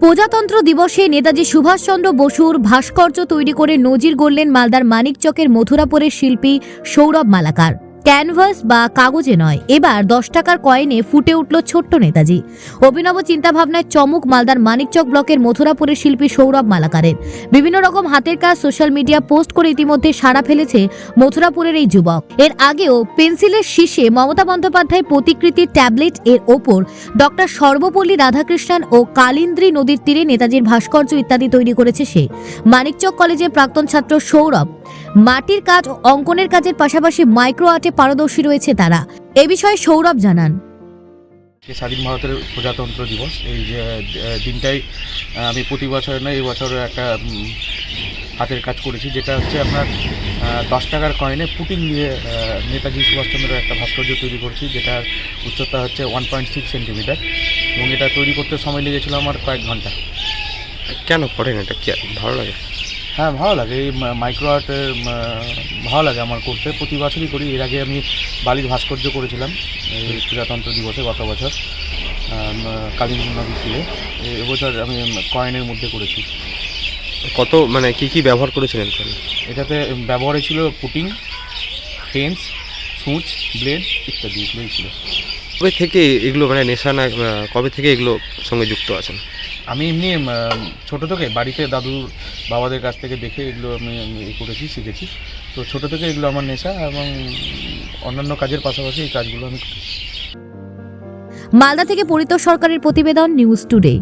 প্রজাতন্ত্র দিবসে নেতাজি সুভাষচন্দ্র বসুর ভাস্কর্য তৈরি করে নজির গড়লেন মালদার মানিকচকের মথুরাপুরের শিল্পী সৌরভ মালাকার। ক্যানভাস বা কাগজে নয়। এবার দশ টাকার কয়েনে ফুটে উঠল ছোট্ট নেতাজি। অভিনব চিন্তাভাবনায় চমক মালদার মানিকচক ব্লকের মথুরাপুরের শিল্পী সৌরভ মালাকারের। বিভিন্ন রকম হাতের কাজ সোশ্যাল মিডিয়া পোস্ট করে ইতিমধ্যে সাড়া ফেলেছে মথুরাপুরের এই যুবক। এর আগেও পেন্সিলের শীর্ষে মমতা বন্দ্যোপাধ্যায় প্রতিকৃতির ট্যাবলেট এর ওপর ডক্টর সর্বপল্লী রাধাকৃষ্ণন ও কালিন্দ্রী নদীর তীরে নেতাজির ভাস্কর্য ইত্যাদি তৈরি করেছে সে। মানিকচক কলেজের প্রাক্তন ছাত্র সৌরভ মাটির কাজ ও অঙ্কনের কাজের পাশাপাশি মাইক্রো আর্টে পারদর্শী রয়েছে তারা। এ বিষয়ে সৌরভ জানান। যে স্বাধীন ভারতের প্রজাতন্ত্র দিবস এই যে, দিনটাই আমি প্রতি বছর নয় এই বছর একটা হাতের কাজ করেছি যেটা হচ্ছে আপনার দশ টাকার কয়েনে পুটিং দিয়ে নেতাজি সুভাষচন্দ্রের একটা ভাস্কর্য তৈরি করছি যেটার উচ্চতা হচ্ছে ওয়ান পয়েন্ট সিক্স সেন্টিমিটার এবং এটা তৈরি করতে সময় লেগেছিল আমার কয়েক ঘণ্টা। কেন করেন এটা? কি ভালো লাগে? হ্যাঁ ভালো লাগে। এই মাইক্রো আর্টের ভালো লাগে আমার করতে। প্রতি বছরই করি। এর আগে আমি বালির ভাস্কর্য করেছিলাম এই প্রজাতন্ত্র দিবসে গত বছর কালিন্দ নদীর তীরে। এবছর আমি কয়েনের মধ্যে করেছি। কত মানে কি কি ব্যবহার করেছিলেন? এটাতে ব্যবহারে ছিল পুটিং পেন্স সুচ ব্লেড ইত্যাদি এগুলোই ছিল। কবে থেকে এগুলো মানে নেশা না কবে থেকে এগুলো সঙ্গে যুক্ত আছেন? আমি এমনি ছোটো থেকে বাড়িতে দাদুর বাবাদের কাছ থেকে দেখে এগুলো আমি এ করেছি, শিখেছি। তো ছোটো থেকে এগুলো আমার নেশা এবং অন্যান্য কাজের পাশাপাশি এই কাজগুলো আমি মালদা থেকে পরিত সরকারের প্রতিবেদন নিউজ টুডে।